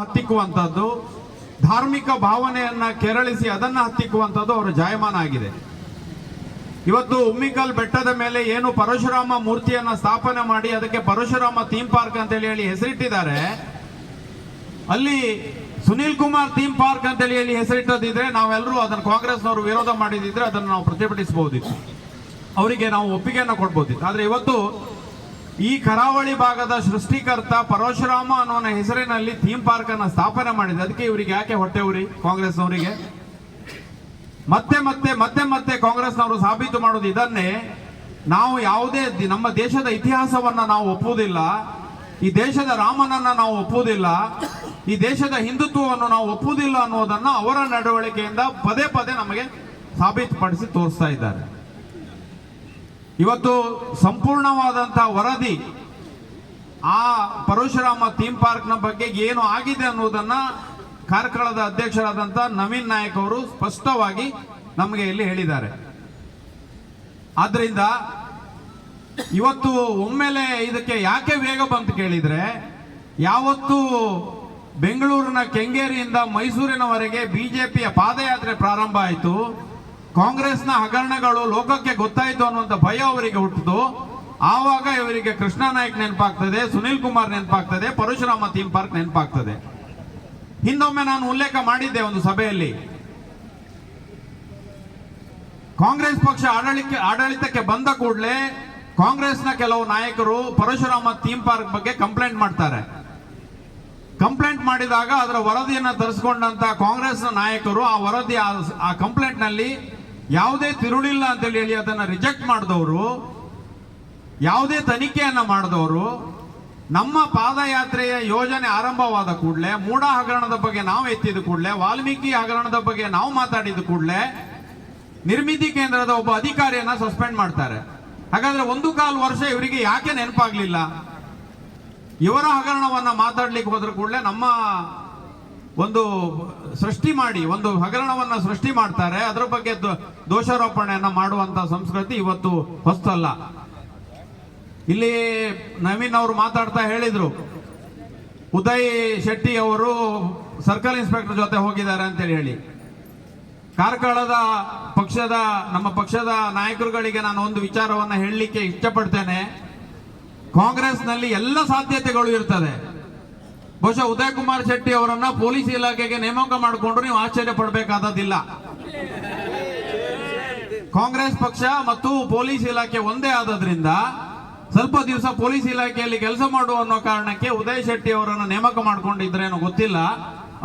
ಹತ್ತಿಕ್ಕುವಂಥದ್ದು, ಧಾರ್ಮಿಕ ಭಾವನೆಯನ್ನ ಕೆರಳಿಸಿ ಅದನ್ನ ಹತ್ತಿಕ್ಕುವಂಥದ್ದು ಅವರ ಜಾಯಮಾನ ಆಗಿದೆ. ಇವತ್ತು ಉಮ್ಮಿಕಲ್ ಬೆಟ್ಟದ ಮೇಲೆ ಏನು ಪರಶುರಾಮ ಮೂರ್ತಿಯನ್ನ ಸ್ಥಾಪನೆ ಮಾಡಿ ಅದಕ್ಕೆ ಪರಶುರಾಮ ಥೀಮ್ ಪಾರ್ಕ್ ಅಂತ ಹೇಳಿ ಹೆಸರಿಟ್ಟಿದ್ದಾರೆ. ಅಲ್ಲಿ ಸುನೀಲ್ ಕುಮಾರ್ ಥೀಮ್ ಪಾರ್ಕ್ ಅಂತ ಹೇಳಿ ಹೇಳಿ ಹೆಸರಿಟ್ಟದಿದ್ರೆ ನಾವೆಲ್ಲರೂ ಅದನ್ನು ಕಾಂಗ್ರೆಸ್ನವರು ವಿರೋಧ ಮಾಡಿದಿದ್ರೆ ಅದನ್ನು ನಾವು ಪ್ರತಿಭಟಿಸಬಹುದಿತ್ತು. ಅವರಿಗೆ ನಾವು ಒಪ್ಪಿಗೆಯನ್ನು ಕೊಡ್ಬೋದಿತ್ತು. ಆದರೆ ಇವತ್ತು ಈ ಕರಾವಳಿ ಭಾಗದ ಸೃಷ್ಟಿಕರ್ತ ಪರಶುರಾಮ ಅನ್ನೋ ಹೆಸರಿನಲ್ಲಿ ಥೀಮ್ ಪಾರ್ಕ್ ಅನ್ನ ಸ್ಥಾಪನೆ ಮಾಡಿದೆ. ಅದಕ್ಕೆ ಇವರಿಗೆ ಯಾಕೆ ಹೊಟ್ಟೆ ಉರಿ ಕಾಂಗ್ರೆಸ್ನವರಿಗೆ? ಮತ್ತೆ ಮತ್ತೆ ಮತ್ತೆ ಮತ್ತೆ ಕಾಂಗ್ರೆಸ್ನವರು ಸಾಬೀತು ಮಾಡೋದು ಇದನ್ನೇ ನಾವು ಯಾವುದೇ ನಮ್ಮ ದೇಶದ ಇತಿಹಾಸವನ್ನ ನಾವು ಒಪ್ಪುವುದಿಲ್ಲ. ಈ ದೇಶದ ರಾಮನನ್ನ ನಾವು ಒಪ್ಪುವುದಿಲ್ಲ. ಈ ದೇಶದ ಹಿಂದುತ್ವವನ್ನು ನಾವು ಒಪ್ಪುವುದಿಲ್ಲ ಅನ್ನೋದನ್ನ ಅವರ ನಡವಳಿಕೆಯಿಂದ ಪದೇ ಪದೇ ನಮಗೆ ಸಾಬೀತುಪಡಿಸಿ ತೋರಿಸ್ತಾ ಇದ್ದಾರೆ. ಇವತ್ತು ಸಂಪೂರ್ಣವಾದಂಥ ವರದಿ ಆ ಪರಶುರಾಮ ಥೀಮ್ ಪಾರ್ಕ್ನ ಬಗ್ಗೆ ಏನು ಆಗಿದೆ ಅನ್ನೋದನ್ನು ಕಾರ್ಕಳದ ಅಧ್ಯಕ್ಷರಾದಂಥ ನವೀನ್ ನಾಯಕ್ ಅವರು ಸ್ಪಷ್ಟವಾಗಿ ನಮಗೆ ಇಲ್ಲಿ ಹೇಳಿದ್ದಾರೆ. ಆದ್ದರಿಂದ ಇವತ್ತು ಒಮ್ಮೆಲೆ ಇದಕ್ಕೆ ಯಾಕೆ ವೇಗ ಬಂತು ಕೇಳಿದ್ರೆ ಯಾವತ್ತು ಬೆಂಗಳೂರಿನ ಕೆಂಗೇರಿಯಿಂದ ಮೈಸೂರಿನವರೆಗೆ ಬಿಜೆಪಿಯ ಪಾದಯಾತ್ರೆ ಪ್ರಾರಂಭ ಆಯಿತು. ಕಾಂಗ್ರೆಸ್ನ ಹಗರಣಗಳು ಲೋಕಕ್ಕೆ ಗೊತ್ತಾಯಿತು ಅನ್ನುವಂಥ ಭಯ ಅವರಿಗೆ ಹುಟ್ಟಿತು. ಆವಾಗ ಇವರಿಗೆ ಕೃಷ್ಣ ನಾಯಕ್ ನೆನಪಾಗ್ತದೆ, ಸುನಿಲ್ ಕುಮಾರ್ ನೆನಪಾಗ್ತದೆ, ಪರಶುರಾಮ ಥೀಮ್ ಪಾರ್ಕ್ ನೆನಪಾಗ್ತದೆ. ಹಿಂದೊಮ್ಮೆ ನಾನು ಉಲ್ಲೇಖ ಮಾಡಿದ್ದೆ ಒಂದು ಸಭೆಯಲ್ಲಿ. ಕಾಂಗ್ರೆಸ್ ಪಕ್ಷ ಆಡಳಿತ ಆಡಳಿತಕ್ಕೆ ಬಂದ ಕೂಡಲೇ ಕಾಂಗ್ರೆಸ್ನ ಕೆಲವು ನಾಯಕರು ಪರಶುರಾಮ ಥೀಮ್ ಪಾರ್ಕ್ ಬಗ್ಗೆ ಕಂಪ್ಲೇಂಟ್ ಮಾಡ್ತಾರೆ. ಕಂಪ್ಲೇಂಟ್ ಮಾಡಿದಾಗ ಅದರ ವರದಿಯನ್ನು ತರಿಸಿಕೊಂಡಂತ ಕಾಂಗ್ರೆಸ್ನ ನಾಯಕರು ಆ ವರದಿ ಆ- ಕಂಪ್ಲೇಂಟ್ನಲ್ಲಿ ಕಂಪ್ಲೇಂಟ್ನಲ್ಲಿ ಯಾವುದೇ ತಿರುಳಿಲ್ಲ ಅಂತೇಳಿ ಹೇಳಿ ಅದನ್ನ ರಿಜೆಕ್ಟ್ ಮಾಡಿದವರು, ಯಾವುದೇ ತನಿಖೆಯನ್ನು ಮಾಡಿದವರು, ನಮ್ಮ ಪಾದಯಾತ್ರೆಯ ಯೋಜನೆ ಆರಂಭವಾದ ಕೂಡಲೇ ಮೂಡ ಹಗರಣದ ಬಗ್ಗೆ ನಾವು ಎತ್ತಿದ ಕೂಡಲೇ, ವಾಲ್ಮೀಕಿ ಹಗರಣದ ಬಗ್ಗೆ ನಾವು ಮಾತಾಡಿದ ಕೂಡಲೇ, ನಿರ್ಮಿತಿ ಕೇಂದ್ರದ ಒಬ್ಬ ಅಧಿಕಾರಿಯನ್ನ ಸಸ್ಪೆಂಡ್ ಮಾಡ್ತಾರೆ. ಹಾಗಾದ್ರೆ ಒಂದು ಕಾಲು ವರ್ಷ ಇವರಿಗೆ ಯಾಕೆ ನೆನಪಾಗ್ಲಿಲ್ಲ? ಇವರ ಹಗರಣವನ್ನ ಮಾತಾಡ್ಲಿಕ್ಕೆ ಹೋದ್ರ ಕೂಡಲೇ ನಮ್ಮ ಒಂದು ಸೃಷ್ಟಿ ಮಾಡಿ, ಒಂದು ಹಗರಣವನ್ನ ಸೃಷ್ಟಿ ಮಾಡ್ತಾರೆ. ಅದರ ಬಗ್ಗೆ ದೋಷಾರೋಪಣೆಯನ್ನು ಮಾಡುವಂತ ಸಂಸ್ಕೃತಿ ಇವತ್ತು ಹೊಸ್ತಲ್ಲ. ಇಲ್ಲಿ ನವೀನ್ ಅವರು ಮಾತಾಡ್ತಾ ಹೇಳಿದ್ರು, ಉದಯ್ ಶೆಟ್ಟಿ ಅವರು ಸರ್ಕಲ್ ಇನ್ಸ್ಪೆಕ್ಟರ್ ಜೊತೆ ಹೋಗಿದ್ದಾರೆ ಅಂತೇಳಿ ಹೇಳಿ. ಕಾರ್ಕಳದ ಪಕ್ಷದ, ನಮ್ಮ ಪಕ್ಷದ ನಾಯಕರುಗಳಿಗೆ ನಾನು ಒಂದು ವಿಚಾರವನ್ನ ಹೇಳಲಿಕ್ಕೆ ಇಷ್ಟಪಡ್ತೇನೆ. ಕಾಂಗ್ರೆಸ್ನಲ್ಲಿ ಎಲ್ಲ ಸಾಧ್ಯತೆಗಳು ಇರ್ತದೆ. ಬಹುಶಃ ಉದಯ್ ಕುಮಾರ್ ಶೆಟ್ಟಿ ಅವರನ್ನ ಪೊಲೀಸ್ ಇಲಾಖೆಗೆ ನೇಮಕ ಮಾಡಿಕೊಂಡ್ರು, ನೀವು ಆಶ್ಚರ್ಯ ಪಡಬೇಕಾದದಿಲ್ಲ ಕಾಂಗ್ರೆಸ್ ಪಕ್ಷ ಮತ್ತು ಪೊಲೀಸ್ ಇಲಾಖೆ ಒಂದೇ ಆದದ್ರಿಂದ ಸ್ವಲ್ಪ ದಿವಸ ಪೊಲೀಸ್ ಇಲಾಖೆಯಲ್ಲಿ ಕೆಲಸ ಮಾಡುವ ಅನ್ನೋ ಕಾರಣಕ್ಕೆ ಉದಯ್ ಶೆಟ್ಟಿ ಅವರನ್ನು ನೇಮಕ ಮಾಡ್ಕೊಂಡಿದ್ರೇನೋ ಗೊತ್ತಿಲ್ಲ.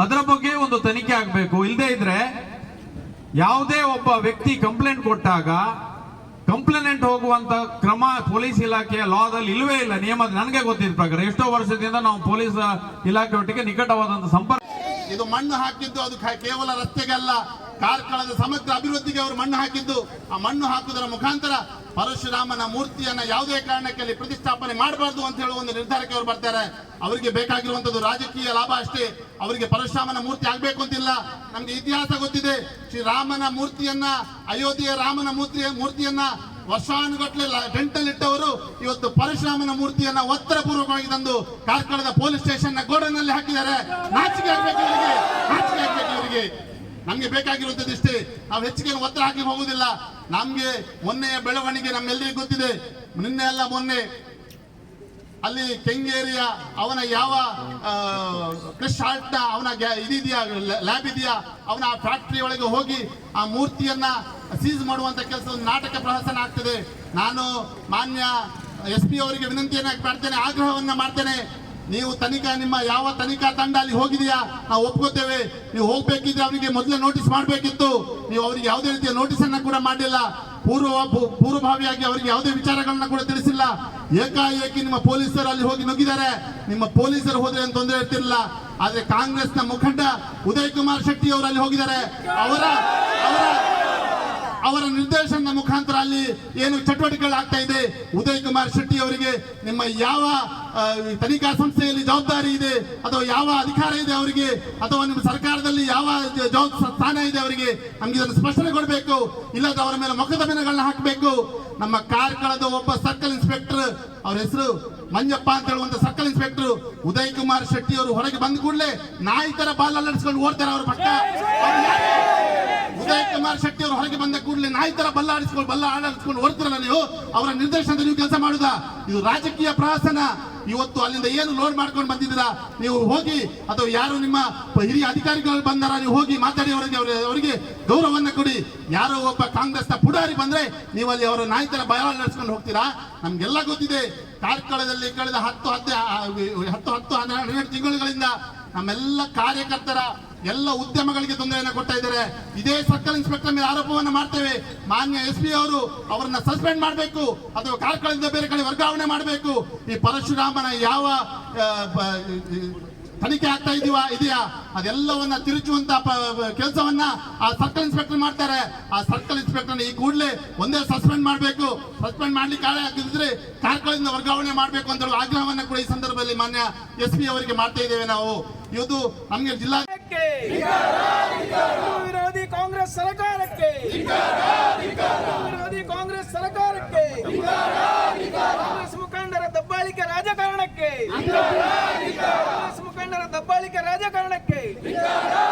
ಅದರ ಬಗ್ಗೆ ಒಂದು ತನಿಖೆ ಆಗಬೇಕು. ಇಲ್ಲದೇ ಇದ್ರೆ ಯಾವುದೇ ಒಬ್ಬ ವ್ಯಕ್ತಿ ಕಂಪ್ಲೇಂಟ್ ಕೊಟ್ಟಾಗ ಕಂಪ್ಲೇನೆಂಟ್ ಹೋಗುವಂತ ಕ್ರಮ ಪೊಲೀಸ್ ಇಲಾಖೆಯ ಲಾದಲ್ಲಿ ಇಲ್ಲವೇ ಇಲ್ಲ. ನಿಯಮ ನನಗೆ ಗೊತ್ತಿದ್ದ ಪ್ರಕಾರ. ಎಷ್ಟೋ ವರ್ಷದಿಂದ ನಾವು ಪೊಲೀಸ್ ಇಲಾಖೆ ಒಟ್ಟಿಗೆ ನಿಕಟವಾದಂತ ಸಂಪರ್ಕ ಇದು ಮಣ್ಣು ಹಾಕಿದ್ದು ಅದು ಕೇವಲ ಕೇವಲ ರಸ್ತೆಗಲ್ಲ ಕಾರ್ಕಳದ ಸಮಗ್ರ ಅಭಿವೃದ್ಧಿಗೆ ಅವರು ಮಣ್ಣು ಹಾಕಿದ್ದು, ಆ ಮಣ್ಣು ಹಾಕುವುದರ ಮುಖಾಂತರ ಪರಶುರಾಮನ ಮೂರ್ತಿಯನ್ನ ಯಾವುದೇ ಕಾರಣಕ್ಕೆ ಅಲ್ಲಿ ಪ್ರತಿಷ್ಠಾಪನೆ ಮಾಡಬಾರ್ದು ಅಂತ ಹೇಳುವ ಒಂದು ನಿರ್ಧಾರಕ್ಕೆ ಅವರು ಬರ್ತಾರೆ. ಅವರಿಗೆ ಬೇಕಾಗಿರುವಂತದ್ದು ರಾಜಕೀಯ ಲಾಭ ಅಷ್ಟೇ. ಅವರಿಗೆ ಪರಶುರಾಮನ ಮೂರ್ತಿ ಆಗ್ಬೇಕು ಅಂತಿಲ್ಲ. ನಮ್ಗೆ ಇತಿಹಾಸ ಗೊತ್ತಿದೆ. ಶ್ರೀರಾಮನ ಮೂರ್ತಿಯನ್ನ, ಅಯೋಧ್ಯೆಯ ರಾಮನ ಮೂರ್ತಿ, ಮೂರ್ತಿಯನ್ನ ವರ್ಷಾನುಗಟ್ಟಲೆ ಟೆಂಟಲ್ಲಿಟ್ಟವರು ಇವತ್ತು ಪರಶುರಾಮನ ಮೂರ್ತಿಯನ್ನ ಒತ್ತರ ಪೂರ್ವಕವಾಗಿ ತಂದು ಕಾರ್ಕಳದ ಪೊಲೀಸ್ ಸ್ಟೇಷನ್ನ ಗೋಡನಲ್ಲಿ ಹಾಕಿದ್ದಾರೆ. ನಾಚಿಕೆ ಆಗ್ಬೇಕು ಇವರಿಗೆ. ನಾಚಿಕೆ ಆಗ್ಬೇಕು ಇವರಿಗೆ. ನಮ್ಗೆ ಬೇಕಾಗಿರುವಂತದ್ದು ಇಷ್ಟೇ ನಾವು ಹೆಚ್ಚಿಗೆ ಒತ್ತಡ ಹಾಕಿ ಹೋಗುವುದಿಲ್ಲ. ನಮಗೆ ಮೊನ್ನೆಯ ಬೆಳವಣಿಗೆ ನಮ್ಮೆಲ್ಲರಿಗೂ ಗೊತ್ತಿದೆ. ನಿನ್ನೆ ಅಲ್ಲ ಮೊನ್ನೆ. ಅಲ್ಲಿ ಕೆಂಗೇರಿಯ ಅವನ ಯಾವ ಕ್ರಿಶ್ನ ಅವನ ಇದಿದೆಯಾ ಲ್ಯಾಬ್ ಇದೆಯಾ, ಅವನ ಆ ಫ್ಯಾಕ್ಟರಿ ಒಳಗೆ ಹೋಗಿ ಆ ಮೂರ್ತಿಯನ್ನ ಸೀಸ್ ಮಾಡುವಂತ ಕೆಲಸ ನಾಟಕ ಪ್ರಹಸನ ಆಗ್ತದೆ. ನಾನು ಮಾನ್ಯ ಎಸ್ ಪಿ ಅವರಿಗೆ ವಿನಂತಿಯನ್ನ ಮಾಡ್ತೇನೆ, ಆಗ್ರಹವನ್ನ ಮಾಡ್ತೇನೆ. ನೀವು ತನಿಖಾ, ನಿಮ್ಮ ಯಾವ ತನಿಖಾ ತಂಡ ಅಲ್ಲಿ ಹೋಗಿದೆಯಾ? ನಾವು ಒಪ್ಕೋತೇವೆ. ನೀವು ಹೋಗ್ಬೇಕಿದ್ರೆ ಅವರಿಗೆ ಮೊದಲೇ ನೋಟಿಸ್ ಮಾಡಬೇಕಿತ್ತು. ನೀವು ಅವರಿಗೆ ಯಾವುದೇ ರೀತಿಯ ನೋಟಿಸ್ ಅನ್ನ ಕೂಡ ಮಾಡಿಲ್ಲ. ಪೂರ್ವ ಪೂರ್ವಭಾವಿಯಾಗಿ ಅವರಿಗೆ ಯಾವುದೇ ವಿಚಾರಗಳನ್ನ ಕೂಡ ತಿಳಿಸಿಲ್ಲ. ಏಕಾಏಕಿ ನಿಮ್ಮ ಪೊಲೀಸರು ಅಲ್ಲಿ ಹೋಗಿ ನುಗ್ಗಿದ್ದಾರೆ. ನಿಮ್ಮ ಪೊಲೀಸರು ಹೋದ್ರೆ ಏನು ತೊಂದರೆ ಇರ್ತಿರಲಿಲ್ಲ. ಆದ್ರೆ ಕಾಂಗ್ರೆಸ್ನ ಮುಖಂಡ ಉದಯ್ ಕುಮಾರ್ ಶೆಟ್ಟಿ ಅವರು ಅಲ್ಲಿ ಹೋಗಿದ್ದಾರೆ. ಅವರ ಅವರ ಅವರ ನಿರ್ದೇಶನದ ಮುಖಾಂತರ ಅಲ್ಲಿ ಏನು ಚಟುವಟಿಕೆಗಳು ಆಗ್ತಾ ಇದೆ. ಉದಯ್ ಕುಮಾರ್ ಶೆಟ್ಟಿ ಅವರಿಗೆ ನಿಮ್ಮ ಯಾವ ತನಿಖಾ ಸಂಸ್ಥೆಯಲ್ಲಿ ಜವಾಬ್ದಾರಿ ಇದೆ? ಅಥವಾ ಯಾವ ಅಧಿಕಾರ ಇದೆ ಅವರಿಗೆ? ಅಥವಾ ನಿಮ್ಮ ಸರ್ಕಾರದಲ್ಲಿ ಯಾವ ಸ್ಥಾನ ಇದೆ ಅವರಿಗೆ? ನಮ್ಗೆ ಇದನ್ನು ಸ್ಪಷ್ಟನೆ ಕೊಡಬೇಕು. ಇಲ್ಲದ ಅವರ ಮೇಲೆ ಮೊಕದ್ದಮೆಗಳನ್ನ ಹಾಕಬೇಕು. ನಮ್ಮ ಕಾರ್ಕಳದ ಒಬ್ಬ ಸರ್ಕಲ್ ಇನ್ಸ್ಪೆಕ್ಟರ್ ಅವ್ರ ಹೆಸರು ಮಂಜಪ್ಪ ಅಂತ ಹೇಳುವಂತ ಸರ್ಕಲ್ ಇನ್ಸ್ಪೆಕ್ಟರ್ ಉದಯ್ ಕುಮಾರ್ ಶೆಟ್ಟಿ ಅವರು ಹೊರಗೆ ಬಂದ ಕೂಡಲೇ ನಾಯಿ ತರ ಬಾಲ್ ಅಲ್ಲಾಡಿಸ್ಕೊಂಡು ಓಡ್ತಾರೆ ಅವ್ರ ಪಕ್ಕ. ಕುಮಾರ್ ಶೆಟ್ಟಿ ಅವರು ಹೊರಗೆ ಬಂದ ಕೂಡಲೇ ನಾಯಿ ತರ ಬಲ್ಲ ಆಡಿಸ್ಕೊಂಡು ಬಲ್ಲ ಆಡಿಸ್ಕೊಂಡು ಓಡ್ತಿರಲ್ಲ ನೀವು? ಅವರ ನಿರ್ದೇಶನದ ನೀವು ಕೆಲಸ ಮಾಡುದ? ಇದು ರಾಜಕೀಯ ಪ್ರಹಸನ. ಇವತ್ತು ಅಲ್ಲಿಂದ ಏನು ಲೋಡ್ ಮಾಡ್ಕೊಂಡು ಬಂದಿದ್ದೀರಾ? ನೀವು ಹೋಗಿ, ಅಥವಾ ಯಾರು ನಿಮ್ಮ ಹಿರಿಯ ಅಧಿಕಾರಿಗಳು ಬಂದಾರ, ನೀವು ಹೋಗಿ ಮಾತಾಡಿ ಅವರಿಗೆ, ಅವ್ರ- ಅವರಿಗೆ ಗೌರವವನ್ನು ಕೊಡಿ. ಯಾರೋ ಒಬ್ಬ ಕಾಂಗ್ರೆಸ್ನ ಪುಡಾರಿ ಬಂದ್ರೆ ನೀವು ಅಲ್ಲಿ ಅವರ ನಾಯಿ ಬಯಲ ಬಯ ನಡೆಸ್ಕೊಂಡು ಹೋಗ್ತೀರಾ? ನಮ್ಗೆಲ್ಲ ಗೊತ್ತಿದೆ. ಕಾರ್ಕಳದಲ್ಲಿ ಕಳೆದ ಹತ್ತು ಹತ್ತು ಹತ್ತು ಹತ್ತು ಹನ್ನೆರಡು ತಿಂಗಳುಗಳಿಂದ ನಮ್ಮೆಲ್ಲ ಕಾರ್ಯಕರ್ತರ ಎಲ್ಲ ಉದ್ಯಮಗಳಿಗೆ ತೊಂದರೆಯನ್ನು ಕೊಡ್ತಾ ಇದ್ದಾರೆ. ಇದೇ ಸರ್ಕಲ್ ಇನ್ಸ್ಪೆಕ್ಟರ್ ಮೇಲೆ ಆರೋಪವನ್ನು ಮಾಡ್ತೇವೆ. ಮಾನ್ಯ ಎಸ್ ಪಿ ಅವರು ಅವರನ್ನ ಸಸ್ಪೆಂಡ್ ಮಾಡಬೇಕು. ಅಥವಾ ಕಾರ್ಕಳದಿಂದ ಬೇರೆ ಕಡೆ ವರ್ಗಾವಣೆ ಮಾಡಬೇಕು. ಈ ಪರಶುರಾಮನ ಯಾವ ತನಿಖೆ ಆಗ್ತಾ ಇದೀವಾ ಇದೆಯಾ? ಅದೆಲ್ಲವನ್ನ ತಿರುಚುವಂತ ಕೆಲಸವನ್ನ ಆ ಸರ್ಕಲ್ ಇನ್ಸ್ಪೆಕ್ಟರ್ ಮಾಡ್ತಾರೆ. ಆ ಸರ್ಕಲ್ ಇನ್ಸ್ಪೆಕ್ಟರ್ ಈ ಕೂಡಲೇ ಒಂದೇ ಸಸ್ಪೆಂಡ್ ಮಾಡಬೇಕು. ಸಸ್ಪೆಂಡ್ ಮಾಡ್ಲಿಕ್ಕೆ ಆಗಿದ್ರೆ ಕಾರ್ಕಳದಿಂದ ವರ್ಗಾವಣೆ ಮಾಡಬೇಕು ಅಂತ ಹೇಳುವ ಆಗ್ರಹವನ್ನ ಕೂಡ ಈ ಸಂದರ್ಭದಲ್ಲಿ ಮಾನ್ಯ ಎಸ್ ಪಿ ಅವರಿಗೆ ಮಾಡ್ತಾ ಇದ್ದೇವೆ ನಾವು. ಇವತ್ತು ನಮಗೆ ಜಿಲ್ಲಾ ವಿರೋಧಿ ಕಾಂಗ್ರೆಸ್ ಸರ್ಕಾರಕ್ಕೆ ಹಿಂದೂ ವಿರೋಧಿ ಕಾಂಗ್ರೆಸ್ ಸರ್ಕಾರಕ್ಕೆ ಕಾಂಗ್ರೆಸ್ ಮುಖಂಡರ ದಬ್ಬಾಳಿಕೆ ರಾಜಕಾರಣಕ್ಕೆ ಕಾಂಗ್ರೆಸ್ ಮುಖಂಡರ ದಬ್ಬಾಳಿಕೆ ರಾಜಕಾರಣಕ್ಕೆ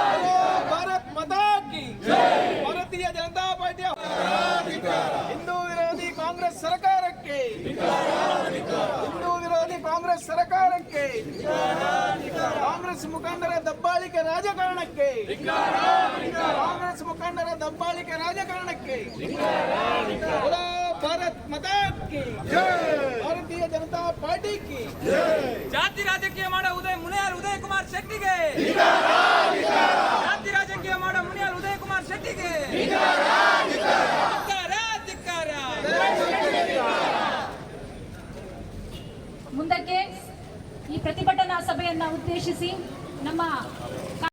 ಹಲೋ ಭಾರತ್ ಮತಾ ಕಿ ಭಾರತೀಯ ಜನತಾ ಪಾರ್ಟಿಯ ಹಿಂದೂ ವಿರೋಧಿ ಕಾಂಗ್ರೆಸ್ ಸರ್ಕಾರಕ್ಕೆ ಹಿಂದೂ ವಿರೋಧಿ ಕಾಂಗ್ರೆಸ್ ಸರ್ಕಾರಕ್ಕೆ ಕಾಂಗ್ರೆಸ್ ಮುಖಂಡರ ದಬ್ಬಾಳಿಕೆ ರಾಜಕಾರಣಕ್ಕೆ. ಕಾಂಗ್ರೆಸ್ ಮುಖಂಡರ ದಬ್ಬಾಳಿಕೆ ರಾಜಕಾರಣಕ್ಕೆ. ಭಾರತ್ ಮತಕ್ಕೆ. ಭಾರತೀಯ ಜನತಾ ಪಾರ್ಟಿ ಕಿ ಜಾತಿ ರಾಜಕೀಯ ಮಾಡ ಉದಯ ಮುನಿಯಾರ್ ಉದಯ ಕುಮಾರ್ ಶೆಟ್ಟಿಗೆ. ಜಾತಿ ರಾಜಕೀಯ ಮಾಡ ಮುನಿಯಾರ್ ಉದಯ ಕುಮಾರ್ ಶೆಟ್ಟಿಗೆ. ಮುಂದಕ್ಕೆ ಈ ಪ್ರತಿಭಟನಾ ಸಭೆಯನ್ನ ಉದ್ದೇಶಿಸಿ 那么。